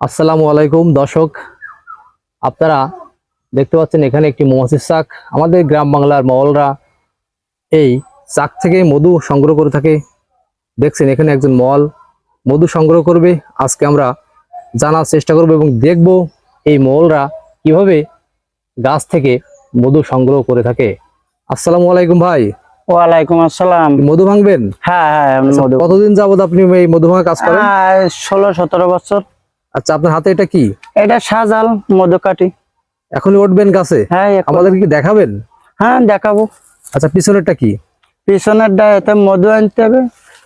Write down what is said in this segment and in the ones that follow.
আসসালামু আলাইকুম দর্শক। আপনারা দেখতে পাচ্ছেন এখানে একটি মৌমাছির চাক আমাদের গ্রাম বাংলার মহলরা এই চাক থেকে মধু সংগ্রহ করে থাকে। দেখছেন এখানে একজন মল মধু সংগ্রহ করবে। আজকে আমরা জানার চেষ্টা করব এবং দেখব এই মহলরা কীভাবে গাছ থেকে মধু সংগ্রহ করে থাকে। আসসালামু আলাইকুম ভাই। ওয়ালাইকুম আসসালাম। মধু ভাঙবেন? হ্যাঁ হ্যাঁ আচ্ছা, কতদিন যাবত আপনি এই মধু ভাঙা কাজ করেন? আহ, ষোলো সতেরো বছর। আচ্ছা আপনার হাতে এটা কি? এটা সাজাল মধু কাটি এখনই উঠবেন গাছে হ্যাঁ এখন- আমাদেরকে কি দেখাবেন? হ্যাঁ দেখাবো। আচ্ছা পিছনেরটা কি? পিছনের ডায়েতে মধু আনতে হবে।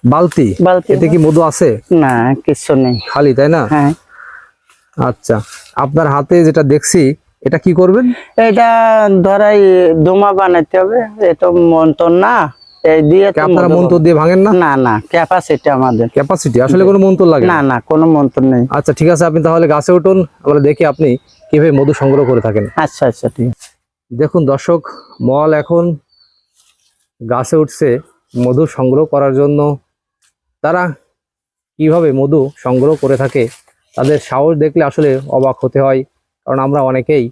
বালতি? বালতি। এতে কি মধু আছে? না কিছু নেই। খালি তাই না? হ্যাঁ। আচ্ছা আপনার হাতে যেটা দেখছি এটা কি করবেন? এটা ধরাই দোমা বানাইতে হবে। এটা মন্তর না। এই দিয়ে আপনারা মন্ত্র ভাঙেন না। না না ক্যাপাসিটি আমাদের। ক্যাপাসিটি আসলে কোনো মন্ত্র লাগে না? না না কোনো মন্ত্র নেই। আচ্ছা ঠিক আছে আপনি তাহলে গাছে উঠুন আমরা দেখি আপনি কীভাবে মধু সংগ্রহ করে থাকেন। আচ্ছা আচ্ছা ঠিক আছে। দেখুন দর্শক মল এখন গাছে উঠছে মধু সংগ্রহ করার জন্য। তারা কীভাবে মধু সংগ্রহ করে থাকে তাদের সাহস দেখলে আসলে অবাক হতে হয় কারণ আমরা অনেকেই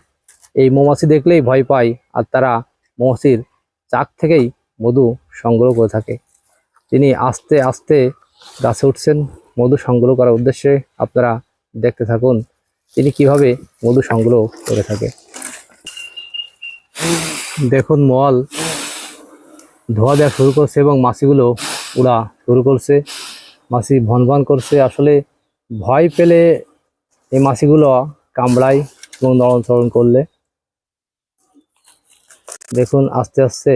এই মৌমাছি দেখলেই ভয় পাই আর তারা মৌমাছির চাক থেকেই মধু সংগ্রহ করে থাকে। তিনি আস্তে আস্তে গাছে উঠছেন। মধু সংগ্রহ করার উদ্দেশ্যে আপনারা দেখতে থাকুন, তিনি কীভাবে মধু সংগ্রহ করে থাকে। দেখুন মল ধোয়া দেওয়া শুরু করছে এবং মাছিগুলো উড়া শুরু করছে। মাছি ভন ভন করছে। আসলে ভয় পেলে এই মাছিগুলো কামড়ায় এবং নরম করলে। দেখুন, আস্তে আস্তে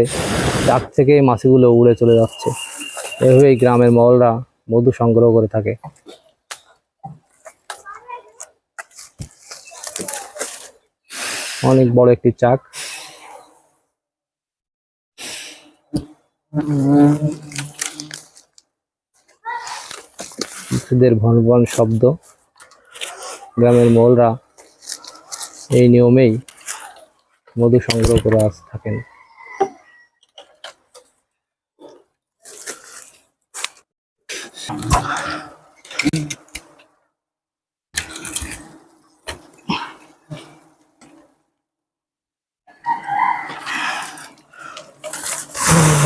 চাক থেকে মাছিগুলো উড়ে চলে যাচ্ছে। এভাবেই গ্রামের মহলরা মধু সংগ্রহ করে থাকে। অনেক বড় একটি চাক। শিশুদের ভন ভন শব্দ। গ্রামের মহলরা এই নিয়মেই মধু সংগ্রহ করে আস থাকেন।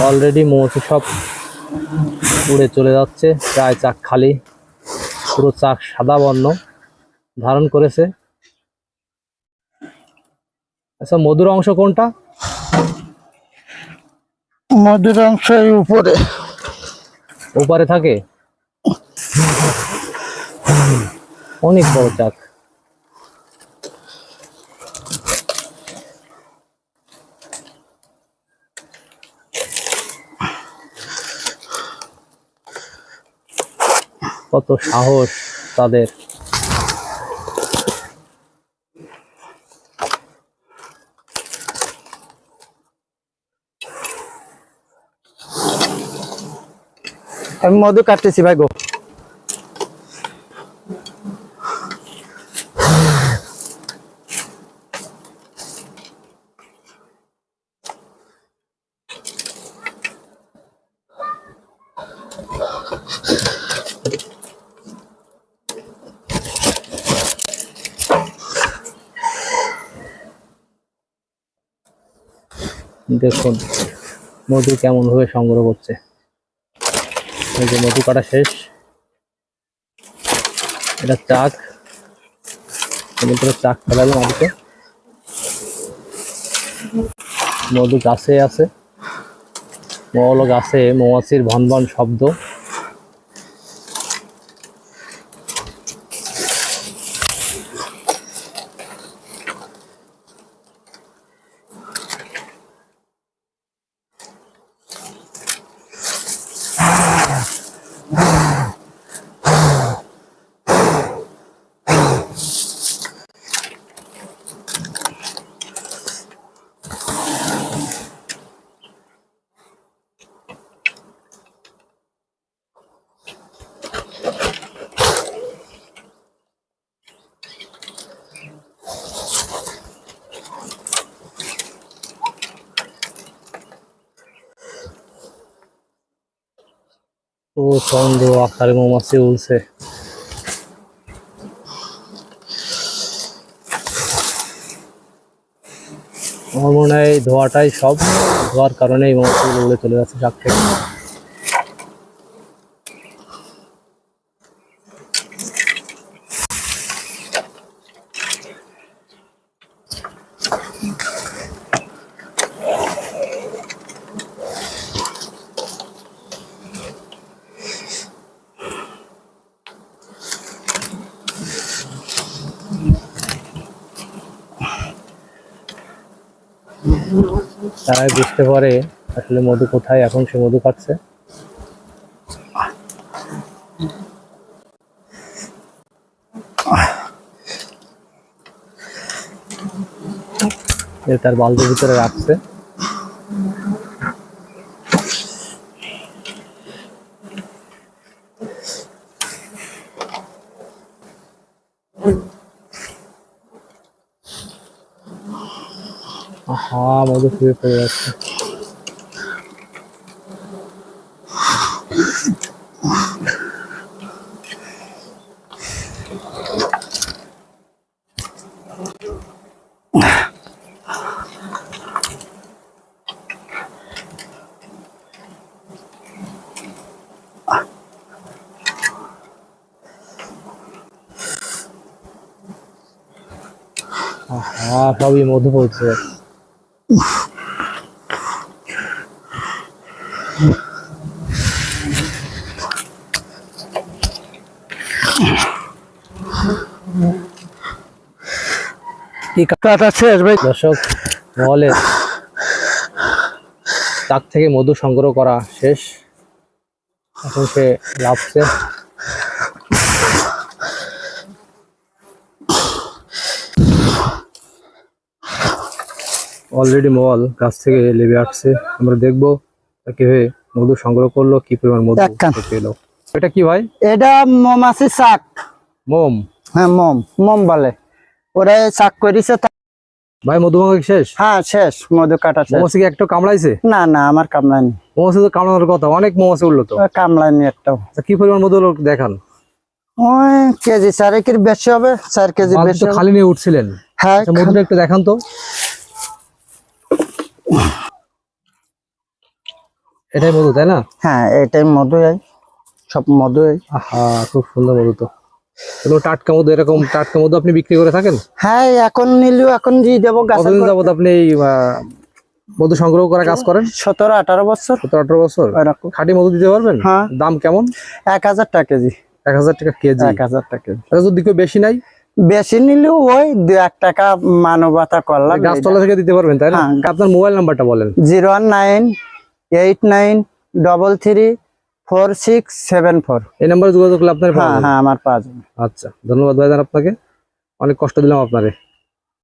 অলরেডি মৌমাছি সব উড়ে চলে যাচ্ছে প্রায় চাক খালি পুরো চাক সাদা বর্ণ ধারণ করেছে। আচ্ছা মধুর অংশ কোনটা? মধুর অংশ উপরে। উপরে থাকে? অনেক বড় চাক। কত সাহস তাদের। আমি মধু কাটতেছি ভাই গো। দেখুন মধু কেমন ভাবে সংগ্রহ করছে। এই যে মধু কাটা শেষ। এটা চাক। চাক ফেলালো মাটিতে। মধু গাছে আছে। মল গাছে মৌমাছির ভন ভন শব্দ। Yeah. প্রচণ্ড আকারে মৌমাছি উলছে আমার মনে হয় ধোয়াটাই সব ধোয়ার এই মৌমাছিগুলো উড়ে চলে যাচ্ছে থেকে তারাই বুঝতে পারে আসলে মধু কোথায় এখন সে মধু খাচ্ছে। তার বালতির ভিতরে রাখছে। আহা মধু শুয়ে পড়ে যাচ্ছে আহা সবই মধু পড়ছে কাটা শেষ ভাই দর্শক থেকে মধু সংগ্রহ করা শেষ। এখন সে লাভছে অলরেডি মল গাছ থেকে লেবে আসছে। আমরা দেখব কীভাবে মধু সংগ্রহ করল কি পরিমাণ মধু পেল এটা কি ভাই? এটা মৌমাছি শাক। মোম? হ্যাঁ মম। মম বলে। ওরা শাক করিছে ভাই মধুমাখি শেষ? হ্যাঁ শেষ। মধু কাটা শেষ। মৌমাছি কি একটু কামড়াইছে? না না আমার কামলানি মৌমাছি তো কামড়ানোর কথা অনেক মৌমাছি উঠল তো। কামলানি একটাও। কি পরিমাণ মধু হলো দেখান। ওই কেজি চারেকের বেশি হবে চার কেজি বেশি খালি নিয়ে উঠছিলেন। হ্যাঁ আচ্ছা, মধুটা একটু দেখান তো। এটাই মধু তাই না? হ্যাঁ এটাই মধু এই সব মধু এই। আহা খুব সুন্দর মধু তো। এগুলো টাটকা মধু এরকম টাটকা মধু আপনি বিক্রি করে থাকেন? হ্যাঁ এখন নিলেও এখন দিয়ে দেবো কতদিন যাবত আপনি এই মধু সংগ্রহ করা কাজ করেন? সতেরো আঠারো বছর। সতেরো আঠারো বছর? খাঁটি মধু দিতে পারবেন? হ্যাঁ। দাম কেমন? এক হাজার টাকা কেজি। এক হাজার টাকা কেজি। এক হাজার টাকা যদি কেউ বেশি নাই বেশি নিলেও ওই দু এক টাকা মানবতা করলাম। গাছতলা থেকে দিতে পারবেন তাই না? হ্যাঁ। আপনার মোবাইল নাম্বারটা বলেন। Zero one nine eight nine double three four six seven four. এই নাম্বারে যোগাযোগ করলে আপনার পাওয়া হ্যাঁ যাবে। হ্যাঁ আমার পাওয়া যাবে। আচ্ছা ধন্যবাদ ভাইজান আপনাকে। অনেক কষ্ট দিলাম আপনারে।